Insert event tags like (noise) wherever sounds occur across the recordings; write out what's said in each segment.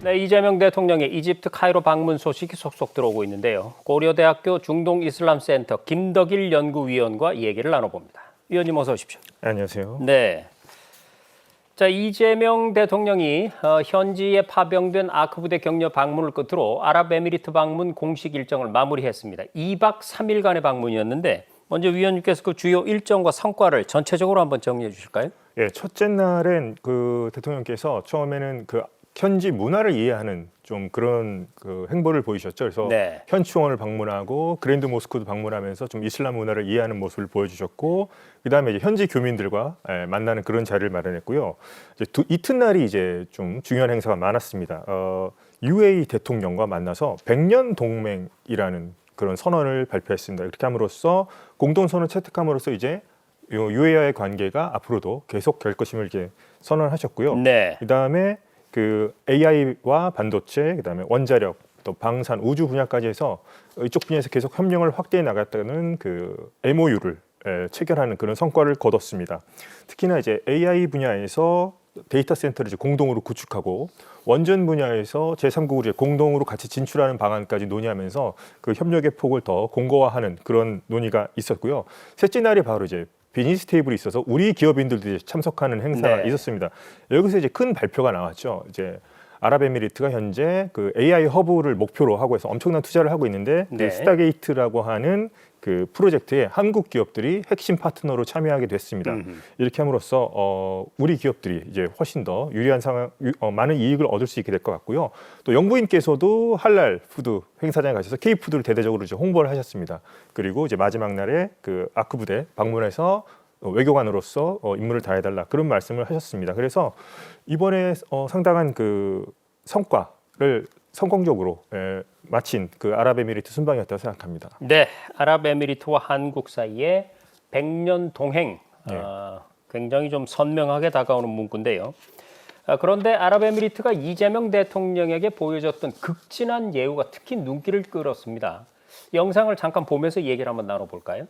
네, 이재명 대통령의 이집트 카이로 방문 소식이 속속 들어오고 있는데요. 고려대학교 중동 이슬람 센터 김덕일 연구위원과 얘기를 나눠봅니다. 위원님 어서 오십시오. 네, 안녕하세요. 네. 자 이재명 대통령이 어, 현지에 파병된 아크 부대 격려 방문을 끝으로 아랍에미리트 방문 공식 일정을 마무리했습니다. 2박 3일간의 방문이었는데 먼저 위원님께서 그 주요 일정과 성과를 전체적으로 한번 정리해 주실까요? 예, 첫째 날엔 그 대통령께서 처음에는 그 현지 문화를 이해하는 좀 그런 그 행보를 보이셨죠. 그래서 네. 현충원을 방문하고 그랜드 모스크도 방문하면서 좀 이슬람 문화를 이해하는 모습을 보여주셨고, 그 다음에 이제 현지 교민들과 예, 만나는 그런 자리를 마련했고요. 이제 두, 이튿날이 이제 좀 중요한 행사가 많았습니다. 어, UAE 대통령과 만나서 백년 동맹이라는 그런 선언을 발표했습니다. 그렇게 함으로써 공동 선언 채택함으로써 이제 요 UAE와의 관계가 앞으로도 계속 될 것임을 이제 선언하셨고요. 네. 그다음에 그 AI와 반도체, 그다음에 원자력, 또 방산, 우주 분야까지 해서 이쪽 분야에서 계속 협력을 확대해 나갔다는 그 MOU를 체결하는 그런 성과를 거뒀습니다. 특히나 이제 AI 분야에서 데이터 센터를 이제 공동으로 구축하고 원전 분야에서 제3국으로 이제 공동으로 같이 진출하는 방안까지 논의하면서 그 협력의 폭을 더 공고화하는 그런 논의가 있었고요. 셋째 날이 바로 이제 비즈니스 테이블이 있어서 우리 기업인들도 이제 참석하는 행사가 네. 있었습니다. 여기서 이제 큰 발표가 나왔죠. 이제 아랍에미리트가 현재 그 AI 허브를 목표로 하고 해서 엄청난 투자를 하고 있는데 네. 그 스타게이트라고 하는 그 프로젝트에 한국 기업들이 핵심 파트너로 참여하게 됐습니다. 음흠. 이렇게 함으로써 어, 우리 기업들이 이제 훨씬 더 유리한 상황, 유- 어, 많은 이익을 얻을 수 있게 될 것 같고요. 또 영부인께서도 할랄 푸드 행사장에 가셔서 K 푸드를 대대적으로 이제 홍보를 하셨습니다. 그리고 이제 마지막 날에 그 아크 부대 방문해서 어, 외교관으로서 어, 임무를 다해달라 그런 말씀을 하셨습니다. 그래서 이번에 어, 상당한 그 성과 를 성공적으로 에, 마친 그 아랍에미리트 순방이었다고 생각합니다. 네, 아랍에미리트와 한국 사이에 100년 동행 네. 어, 굉장히 좀 선명하게 다가오는 문구인데요. 아, 그런데 아랍에미리트가 이재명 대통령에게 보여줬던 극진한 예우가 특히 눈길을 끌었습니다. 영상을 잠깐 보면서 얘기를 한번 나눠볼까요?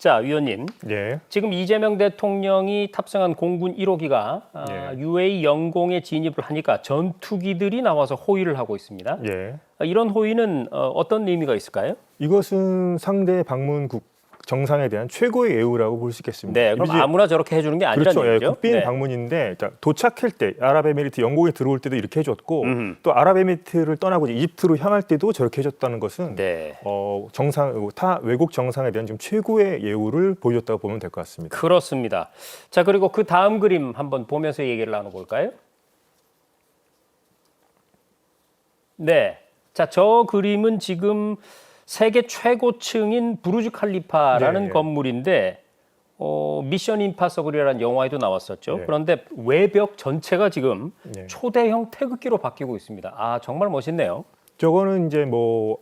자, 위원님. 예. 지금 이재명 대통령이 탑승한 공군 1호기가 예. UAE 영공에 진입을 하니까 전투기들이 나와서 호위를 하고 있습니다. 예. 아, 이런 호위는 어, 어떤 의미가 있을까요? 이것은 상대 방문국 정상에 대한 최고의 예우라고 볼 수 있겠습니다. 네, 그럼 아무나 저렇게 해주는 게 아니라는 그렇죠. 예, 얘기죠. 국빈 네. 방문인데 자, 도착할 때 아랍에미리트 영국에 들어올 때도 이렇게 해줬고 음흠. 또 아랍에미리트를 떠나고 이제 이집트로 향할 때도 저렇게 해줬다는 것은 네, 어, 정상 타 외국 정상에 대한 좀 최고의 예우를 보여줬다고 보면 될 것 같습니다. 그렇습니다. 자, 그리고 그 다음 그림 한번 보면서 얘기를 나눠볼까요? 네, 자, 저 그림은 지금 세계 최고층인 부르즈 칼리파라는 네. 건물인데 어, 미션 임파서블이라는 영화에도 나왔었죠. 네. 그런데 외벽 전체가 지금 네. 초대형 태극기로 바뀌고 있습니다. 아, 정말 멋있네요. 저거는 이제 뭐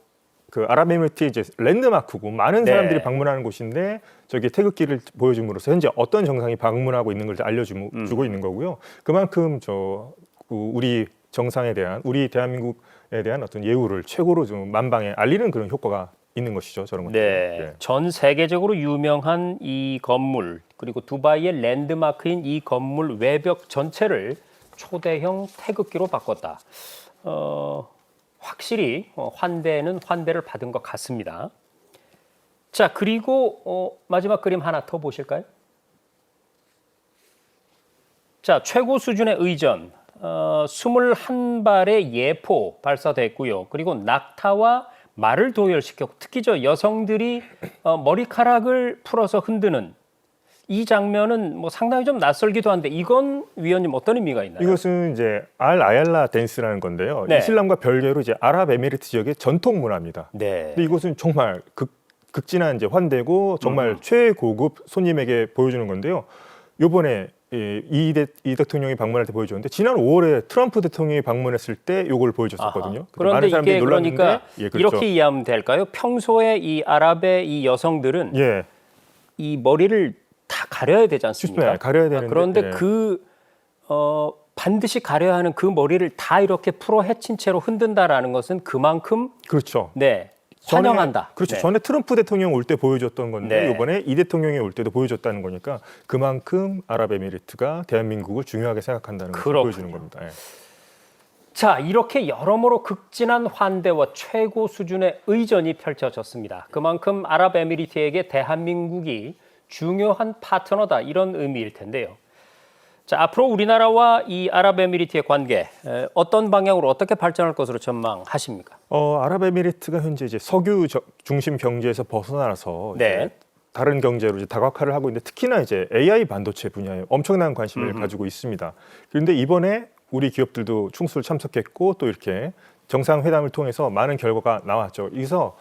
그 아랍에미리트 이제 랜드마크고 많은 네. 사람들이 방문하는 곳인데 저기 태극기를 보여줌으로써 현재 어떤 정상이 방문하고 있는 걸 알려주고 음. 있는 거고요. 그만큼 저그 우리 정상에 대한 우리 대한민국에 대한 어떤 예우를 최고로 좀 만방에 알리는 그런 효과가 있는 것이죠. 저런 것들. 네, 전 세계적으로 유명한 이 건물 그리고 두바이의 랜드마크인 이 건물 외벽 전체를 초대형 태극기로 바꿨다. 어, 확실히 어, 환대는 환대를 받은 것 같습니다. 자, 그리고 어, 마지막 그림 하나 더 보실까요? 자, 최고 수준의 의전. 어, 21발의 예포 발사됐고요. 그리고 낙타와 말을 도열시켰고 특히 저 여성들이 어, 머리카락을 풀어서 흔드는 이 장면은 뭐 상당히 좀 낯설기도 한데 이건 위원님 어떤 의미가 있나요? 이것은 이제 알 아얄라 댄스라는 건데요. 네. 이슬람과 별개로 이제 아랍에미리트 지역의 전통 문화입니다. 네. 근데 이것은 정말 극, 극진한 이제 환대고 정말 음. 최고급 손님에게 보여주는 건데요. 요번에 이, 이, 대, 이 대통령이 방문할 때 보여줬는데 지난 5월에 트럼프 대통령이 방문했을 때 요걸 보여줬었거든요. 그런데 많은 사람들이 이게 놀랐는데 그러니까 예, 그렇죠. 이렇게 이해하면 될까요? 평소에 이 아랍의 이 여성들은 예, 이 머리를 다 가려야 되지 않습니까? 쉽습니다. 가려야 아, 되는데 그런데 예. 그 어, 반드시 가려야 하는 그 머리를 다 이렇게 풀어 헤친 채로 흔든다라는 것은 그만큼 그렇죠. 네 전에- 환영한다. 그렇죠. 네. 전에 트럼프 대통령 올 때 보여줬던 건데 네. 이번에 이 대통령이 올 때도 보여줬다는 거니까 그만큼 아랍에미리트가 대한민국을 중요하게 생각한다는 걸 그렇군요. 보여주는 겁니다. 예. 자, 이렇게 여러모로 극진한 환대와 최고 수준의 의전이 펼쳐졌습니다. 그만큼 아랍에미리트에게 대한민국이 중요한 파트너다 이런 의미일 텐데요. 자, 앞으로 우리나라와 이 아랍에미리트의 관계 에, 어떤 방향으로 어떻게 발전할 것으로 전망하십니까? 어, 아랍에미리트가 현재 이제 석유 저- 중심 경제에서 벗어나서 이제 네. 다른 경제로 이제 다각화를 하고 있는데 특히나 이제 AI 반도체 분야에 엄청난 관심을 가지고 있습니다. 그런데 이번에 우리 기업들도 충수를 참석했고 또 이렇게 정상회담을 통해서 많은 결과가 나왔죠. 그래서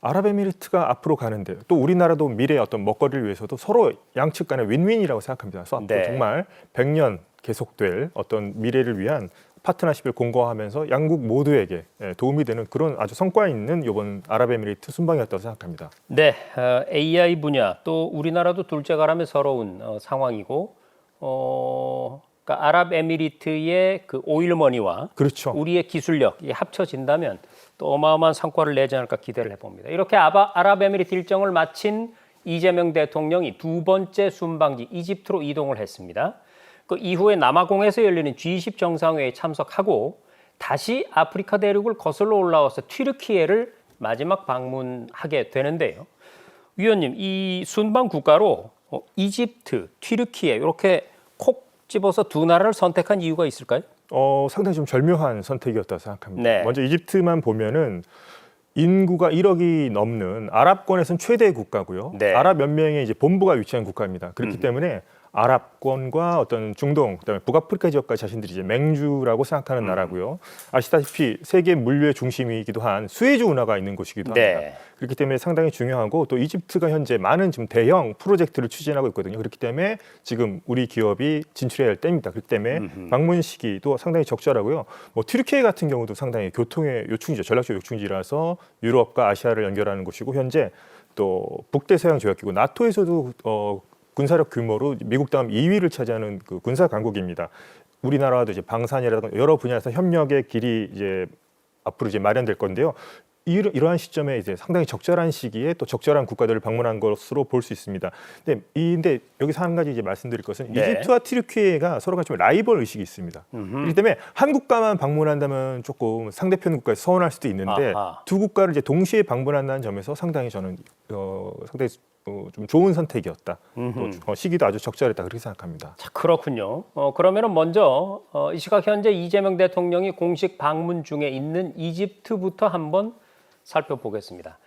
아랍에미리트가 앞으로 가는데 또 우리나라도 미래의 어떤 먹거리를 위해서도 서로 양측 간의 윈윈이라고 생각합니다. 그래서 앞으로 네. 정말 100년 계속될 어떤 미래를 위한 파트너십을 공고하면서 양국 모두에게 예, 도움이 되는 그런 아주 성과 있는 이번 아랍에미리트 순방이었다고 생각합니다. 네, 어, AI 분야 또 우리나라도 둘째가라며 서러운 어, 상황이고 어, 그러니까 아랍에미리트의 그 오일머니와 그렇죠. 우리의 기술력이 합쳐진다면 또 어마어마한 성과를 내지 않을까 기대를 해봅니다. 이렇게 아바, 아랍에미리트 일정을 마친 이재명 대통령이 두 번째 순방지 이집트로 이동을 했습니다. 그 이후에 남아공에서 열리는 G20 정상회의에 참석하고 다시 아프리카 대륙을 거슬러 올라와서 튀르키예를 마지막 방문하게 되는데요. 위원님, 이 순방 국가로 어, 이집트, 튀르키예 이렇게 콕 집어서 두 나라를 선택한 이유가 있을까요? 어, 상당히 좀 절묘한 선택이었다고 생각합니다. 네. 먼저 이집트만 보면은 인구가 1억이 넘는 아랍권에서는 최대 국가고요. 네. 아랍 연맹의 이제 본부가 위치한 국가입니다. 그렇기 때문에 아랍권과 어떤 중동, 그다음에 북아프리카 지역까지 자신들이 이제 맹주라고 생각하는 나라고요. 아시다시피 세계 물류의 중심이기도 한 수에즈 운하가 있는 곳이기도 합니다. 네. 그렇기 때문에 상당히 중요하고 또 이집트가 현재 많은 지금 대형 프로젝트를 추진하고 있거든요. 그렇기 때문에 지금 우리 기업이 진출해야 할 때입니다. 그렇기 때문에 방문 시기도 상당히 적절하고요. 뭐 튀르키예 같은 경우도 상당히 교통의 요충지죠. 전략적 요충지라서 유럽과 아시아를 연결하는 곳이고 현재 또 북대서양 조약기구 나토에서도 어, 군사력 규모로 미국 다음 2위를 차지하는 그 군사 강국입니다. 우리나라와도 이제 방산이라든가 여러 분야에서 협력의 길이 이제 앞으로 이제 마련될 건데요. 이러, 이러한 시점에 이제 상당히 적절한 시기에 또 적절한 국가들을 방문한 것으로 볼 수 있습니다. 근데 이인데 여기서 한 가지 이제 말씀드릴 것은 네. 이집트와 튀르키예가 서로가 좀 라이벌 의식이 있습니다. 그렇기 때문에 한 국가만 방문한다면 조금 상대편 국가에 서운할 수도 있는데 아하. 두 국가를 이제 동시에 방문한다는 점에서 상당히 저는 어, 상당히 어, 좀 좋은 선택이었다. 또 어, 시기도 아주 적절했다 그렇게 생각합니다. 자, 그렇군요. 어, 그러면은 먼저 어, 이 시각 현재 이재명 대통령이 공식 방문 중에 있는 이집트부터 한번 살펴보겠습니다.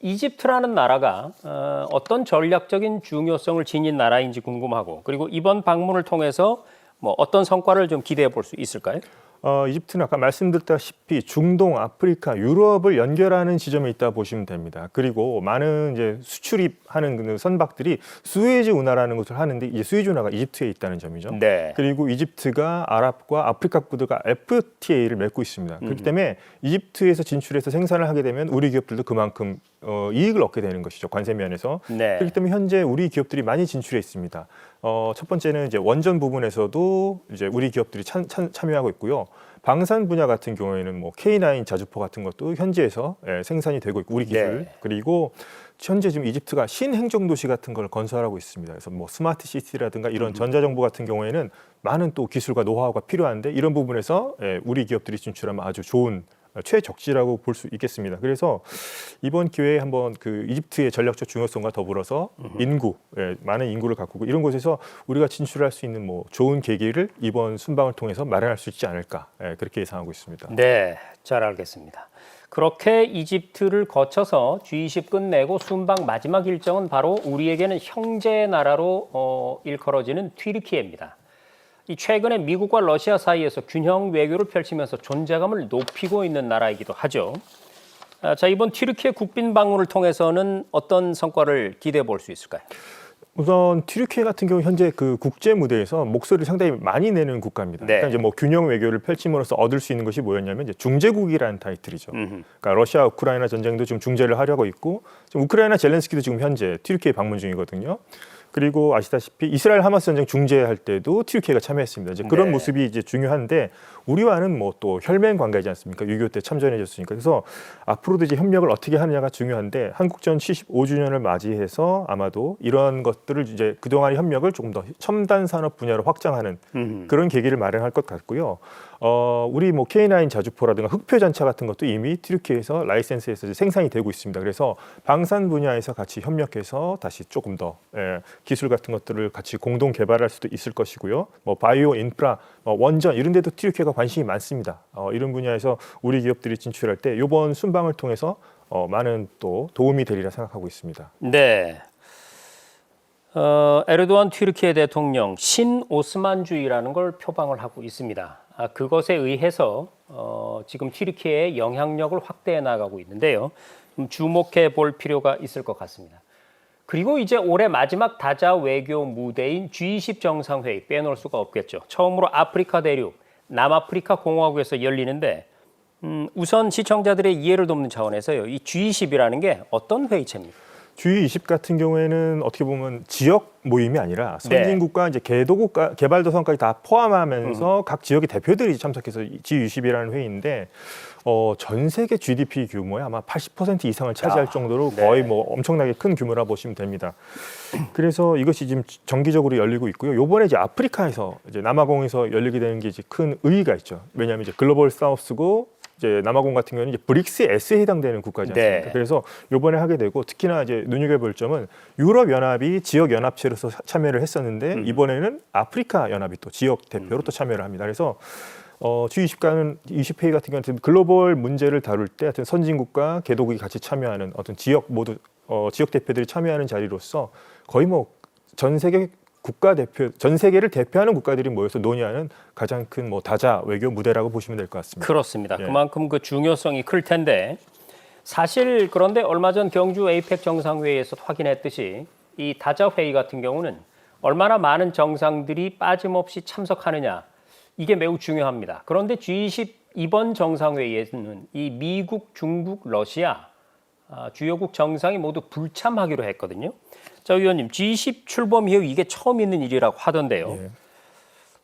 이집트라는 나라가 어, 어떤 전략적인 중요성을 지닌 나라인지 궁금하고 그리고 이번 방문을 통해서 뭐 어떤 성과를 좀 기대해 볼 수 있을까요? 어, 이집트는 아까 말씀드렸다시피 중동, 아프리카, 유럽을 연결하는 지점에 있다 보시면 됩니다. 그리고 많은 이제 수출입 하는 그 선박들이 수에즈 운하라는 것을 하는데 이 수에즈 운하가 이집트에 있다는 점이죠. 네. 그리고 이집트가 아랍과 아프리카 국들과 FTA를 맺고 있습니다. 그렇기 때문에 이집트에서 진출해서 생산을 하게 되면 우리 기업들도 그만큼 어, 이익을 얻게 되는 것이죠. 관세 면에서. 네. 그렇기 때문에 현재 우리 기업들이 많이 진출해 있습니다. 어, 첫 번째는 이제 원전 부분에서도 이제 우리 기업들이 참, 참, 참여하고 있고요. 방산 분야 같은 경우에는 뭐 K9 자주포 같은 것도 현지에서 예, 생산이 되고 있고 우리 기술 네. 그리고 현재 지금 이집트가 신행정 도시 같은 걸 건설하고 있습니다. 그래서 뭐 스마트 시티라든가 이런 전자정보 같은 경우에는 많은 또 기술과 노하우가 필요한데 이런 부분에서 예, 우리 기업들이 진출하면 아주 좋은 어, 최적지라고 볼 수 있겠습니다. 그래서 이번 기회에 한번 그 이집트의 전략적 중요성과 더불어서 인구, 예, 많은 인구를 갖고 있고 이런 곳에서 우리가 진출할 수 있는 뭐 좋은 계기를 이번 순방을 통해서 마련할 수 있지 않을까 예, 그렇게 예상하고 있습니다. 네, 잘 알겠습니다. 그렇게 이집트를 거쳐서 G20 끝내고 순방 마지막 일정은 바로 우리에게는 형제 나라로 어, 일컬어지는 튀르키예입니다. 이 최근에 미국과 러시아 사이에서 균형 외교를 펼치면서 존재감을 높이고 있는 나라이기도 하죠. 아, 자 이번 튀르키예 국빈 방문을 통해서는 어떤 성과를 기대해 볼 수 있을까요? 우선 튀르키예 같은 경우 현재 그 국제 무대에서 목소리를 상당히 많이 내는 국가입니다. 네. 일단 이제 뭐 균형 외교를 펼침으로써 얻을 수 있는 것이 뭐였냐면 이제 중재국이라는 타이틀이죠. 그러니까 러시아 우크라이나 전쟁도 지금 중재를 하려고 있고 지금 우크라이나 젤렌스키도 지금 현재 튀르키예 방문 중이거든요. 그리고 아시다시피 이스라엘 하마스 전쟁 중재할 때도 튀르키예가 참여했습니다. 이제 그런 네. 모습이 이제 중요한데 우리와는 뭐 또 혈맹 관계지 않습니까? 6.25 때 참전해줬으니까. 그래서 앞으로도 이제 협력을 어떻게 하느냐가 중요한데 한국전 75주년을 맞이해서 아마도 이런 것들을 이제 그동안의 협력을 조금 더 첨단 산업 분야로 확장하는 음. 그런 계기를 마련할 것 같고요. 어, 우리 뭐 K9 자주포라든가 흑표 전차 같은 것도 이미 튀르키에서 라이센스에서 생산이 되고 있습니다. 그래서 방산 분야에서 같이 협력해서 다시 조금 더 예, 기술 같은 것들을 같이 공동 개발할 수도 있을 것이고요. 뭐 바이오 인프라, 뭐 원전 이런 데도 튀르키가 관심이 많습니다. 어, 이런 분야에서 우리 기업들이 진출할 때 이번 순방을 통해서 어, 많은 또 도움이 되리라 생각하고 있습니다. 네. 어, 에르도안 튀르키예 대통령 신오스만주의라는 걸 표방을 하고 있습니다. 아, 그것에 의해서 어, 지금 튀르키예의 영향력을 확대해 나가고 있는데요. 좀 주목해 볼 필요가 있을 것 같습니다. 그리고 이제 올해 마지막 다자 외교 무대인 G20 정상회의 빼놓을 수가 없겠죠. 처음으로 아프리카 대륙 남아프리카 공화국에서 열리는데 음, 우선 시청자들의 이해를 돕는 차원에서요. 이 G20이라는 게 어떤 회의체입니까? G20 같은 경우에는 어떻게 보면 지역 모임이 아니라 네. 선진국과 이제 개도국가 개발도상까지 다 포함하면서 음. 각 지역의 대표들이 참석해서 이 G20이라는 회의인데 어, 전 세계 GDP 규모의 아마 80% 이상을 차지할 아, 정도로 네. 거의 뭐 엄청나게 큰 규모라 보시면 됩니다. (clears throat) 그래서 이것이 지금 정기적으로 열리고 있고요. 요번에 이제 아프리카에서 이제 남아공에서 열리게 되는 게 이제 큰 의의가 있죠. 왜냐하면 이제 글로벌 사우스고 이제 남아공 같은 경우는 이제 브릭스 S에 해당되는 국가지 않습니까? 네. 그래서 요번에 하게 되고 특히나 이제 눈여겨볼 점은 유럽 연합이 지역 연합체로서 사- 참여를 했었는데 음. 이번에는 아프리카 연합이 또 지역 대표로 또 참여를 합니다. 그래서 어, G20가는 20회의 같은 경우는 글로벌 문제를 다룰 때 하여튼 선진국과 개도국이 같이 참여하는 어떤 지역 모두 어, 지역 대표들이 참여하는 자리로서 거의 뭐 전 세계 국가 대표 전 세계를 대표하는 국가들이 모여서 논의하는 가장 큰 뭐 다자 외교 무대라고 보시면 될 것 같습니다. 그렇습니다. 예. 그만큼 그 중요성이 클 텐데 사실 그런데 얼마 전 경주 에이펙 정상회의에서 확인했듯이 이 다자 회의 같은 경우는 얼마나 많은 정상들이 빠짐없이 참석하느냐 이게 매우 중요합니다. 그런데 G20 이번 정상회의에서는 이 미국, 중국, 러시아 아, 주요국 정상이 모두 불참하기로 했거든요. 자 의원님 G20 출범 이후 이게 처음 있는 일이라고 하던데요. 예.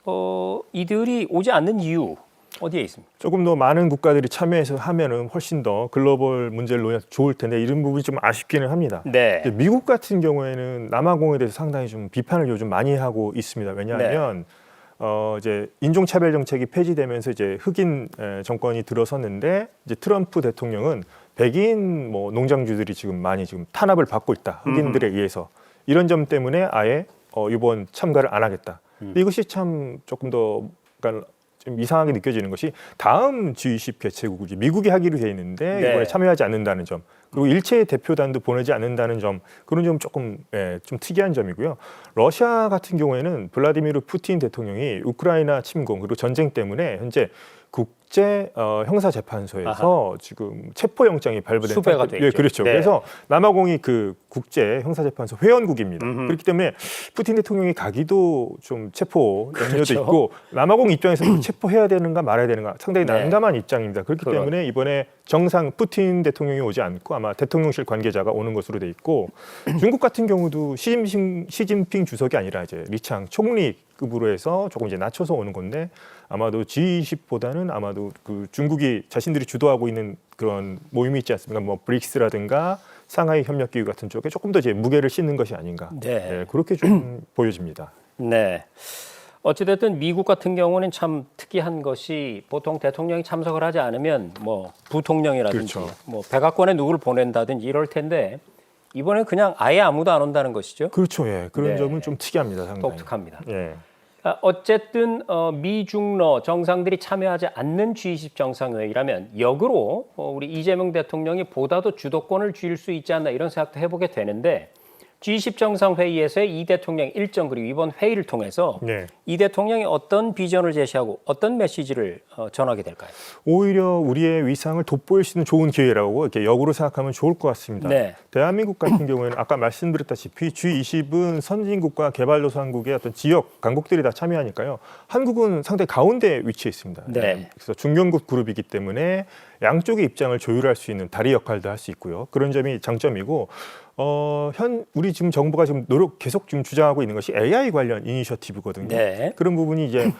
어, 이들이 오지 않는 이유 어디에 있습니까? 조금 더 많은 국가들이 참여해서 하면은 훨씬 더 글로벌 문제를 논의해서 좋을 텐데 이런 부분이 좀 아쉽기는 합니다. 네. 이제 미국 같은 경우에는 남아공에 대해서 상당히 좀 비판을 요즘 많이 하고 있습니다. 왜냐하면 네. 어 이제 인종 차별 정책이 폐지되면서 이제 흑인 에, 정권이 들어섰는데 이제 트럼프 대통령은 백인 뭐 농장주들이 지금 많이 지금 탄압을 받고 있다. 흑인들에 음. 의해서 이런 점 때문에 아예 어 이번 참가를 안 하겠다. 음. 근데 이것이 참 조금 더 그러니까 좀 이상하게 느껴지는 것이 다음 G20 개최국을 이제 미국이 하기로 돼 있는데 네. 이번에 참여하지 않는다는 점 그리고 일체 대표단도 보내지 않는다는 점 그런 점 조금 예, 좀 특이한 점이고요. 러시아 같은 경우에는 블라디미르 푸틴 대통령이 우크라이나 침공 그리고 전쟁 때문에 현재 국 제 어, 형사 재판소에서 지금 체포 영장이 발부된 수배가 상태- 돼 예, 있죠. 그렇죠. 네. 그래서 남아공이 그 국제 형사 재판소 회원국입니다. 음흠. 그렇기 때문에 푸틴 대통령이 가기도 좀 체포 염려도 그렇죠. 있고 남아공 입장에서는 (clears throat) 체포해야 되는가 말아야 되는가 상당히 네. 난감한 입장입니다. 그렇기 그럼. 때문에 이번에 정상 푸틴 대통령이 오지 않고 아마 대통령실 관계자가 오는 것으로 돼 있고 중국 같은 경우도 시진핑, 시진핑 주석이 아니라 이제 리창 총리 급으로 해서 조금 이제 낮춰서 오는 건데 아마도 G20보다는 아마도 그 중국이 자신들이 주도하고 있는 그런 모임이 있지 않습니까? 뭐 브릭스라든가 상하이 협력 기구 같은 쪽에 조금 더 이제 무게를 싣는 것이 아닌가. 네. 네, 그렇게 좀 (clears throat) 보여집니다. 네. 어찌됐든 미국 같은 경우는 참 특이한 것이 보통 대통령이 참석을 하지 않으면 뭐 부통령이라든지 그렇죠. 뭐 백악관에 누구를 보낸다든지 이럴 텐데 이번엔 그냥 아예 아무도 안 온다는 것이죠. 그렇죠. 예. 그런 네. 점은 좀 특이합니다. 상당히. 독특합니다. 예. 아, 어쨌든 어, 미중러 정상들이 참여하지 않는 G20 정상회의라면 역으로 어, 우리 이재명 대통령이 보다도 주도권을 쥘 수 있지 않나 이런 생각도 해보게 되는데 G20 정상회의에서의 이 대통령 일정 그리고 이번 회의를 통해서 네. 이 대통령이 어떤 비전을 제시하고 어떤 메시지를 어, 전하게 될까요? 오히려 우리의 위상을 돋보일 수 있는 좋은 기회라고 이렇게 역으로 생각하면 좋을 것 같습니다. 네. 대한민국 같은 경우에는 아까 말씀드렸다시피 G20은 선진국과 개발도상국의 어떤 지역 강국들이 다 참여하니까요. 한국은 상당히 가운데 위치해 있습니다. 네. 그래서 중견국 그룹이기 때문에 양쪽의 입장을 조율할 수 있는 다리 역할도 할 수 있고요. 그런 점이 장점이고 어, 현 우리 지금 정부가 지금 노력 계속 지금 주장하고 있는 것이 AI 관련 이니셔티브거든요. 네. 그런 부분이 이제,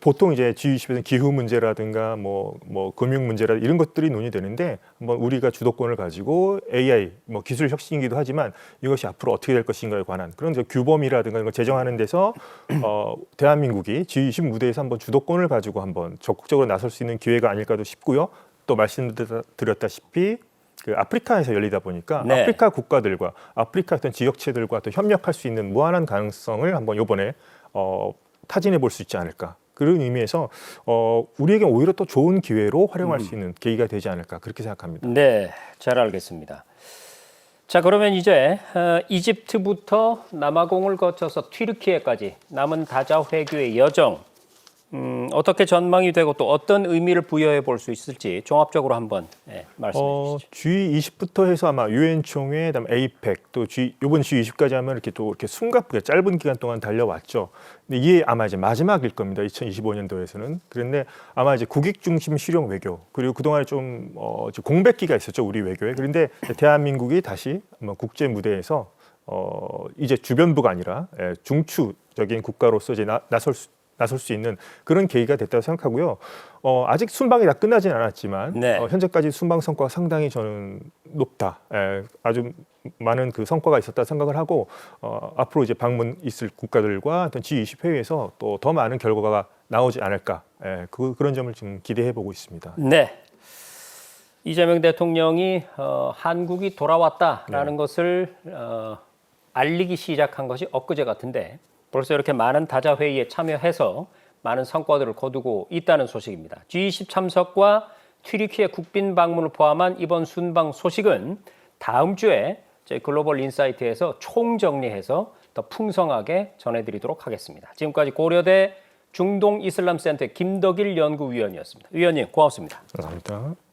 보통 이제 G20에서는 기후 문제라든가 뭐, 뭐 금융 문제라 이런 것들이 논의되는데 한번 우리가 주도권을 가지고 AI 뭐 기술 혁신이기도 하지만 이것이 앞으로 어떻게 될 것인가에 관한 그런 규범이라든가 이런 걸 제정하는 데서 어, 대한민국이 G20 무대에서 한번 주도권을 가지고 한번 적극적으로 나설 수 있는 기회가 아닐까도 싶고요. 또 말씀드렸다시피 그 아프리카에서 열리다 보니까 네. 아프리카 국가들과 아프리카 어떤 지역체들과 또 협력할 수 있는 무한한 가능성을 한번 이번에 어, 타진해 볼 수 있지 않을까 그런 의미에서 어, 우리에게 오히려 또 좋은 기회로 활용할 수 있는 계기가 되지 않을까 그렇게 생각합니다. 네, 잘 알겠습니다. 자, 그러면 이제 어, 이집트부터 남아공을 거쳐서 튀르키예까지 남은 다자 회교의 여정 음, 어떻게 전망이 되고 또 어떤 의미를 부여해 볼 수 있을지 종합적으로 한번 예, 말씀해 어, 주시죠. G20부터 해서 아마 유엔 총회, 그다음 에이펙 또 G 이번 G20까지 하면 이렇게 또 이렇게 숨가쁘게 짧은 기간 동안 달려왔죠. 근데 이게 아마 이제 마지막일 겁니다. 2025년도에서는. 그런데 아마 이제 국익 중심 실용 외교 그리고 그동안에 좀 어, 공백기가 있었죠 우리 외교에. 그런데 대한민국이 다시 국제 무대에서 어, 이제 주변부가 아니라 예, 중추적인 국가로서 이제 나, 나설 수 나설 수 있는 그런 계기가 됐다고 생각하고요. 어, 아직 순방이 다 끝나진 않았지만 네. 어, 현재까지 순방 성과가 상당히 저는 높다. 에, 아주 많은 그 성과가 있었다 생각을 하고 어, 앞으로 이제 방문 있을 국가들과 어떤 G20 회의에서 또 더 많은 결과가 나오지 않을까. 에, 그, 그런 점을 지금 기대해 보고 있습니다. 네. 이재명 대통령이 어, 한국이 돌아왔다라는 네. 것을 어, 알리기 시작한 것이 엊그제 같은데 벌써 이렇게 많은 다자 회의에 참여해서 많은 성과들을 거두고 있다는 소식입니다. G20 참석과 튀르키예 국빈 방문을 포함한 이번 순방 소식은 다음 주에 저희 글로벌 인사이트에서 총정리해서 더 풍성하게 전해드리도록 하겠습니다. 지금까지 고려대 중동 이슬람 센터 김덕일 연구위원이었습니다. 위원님 고맙습니다. 감사합니다.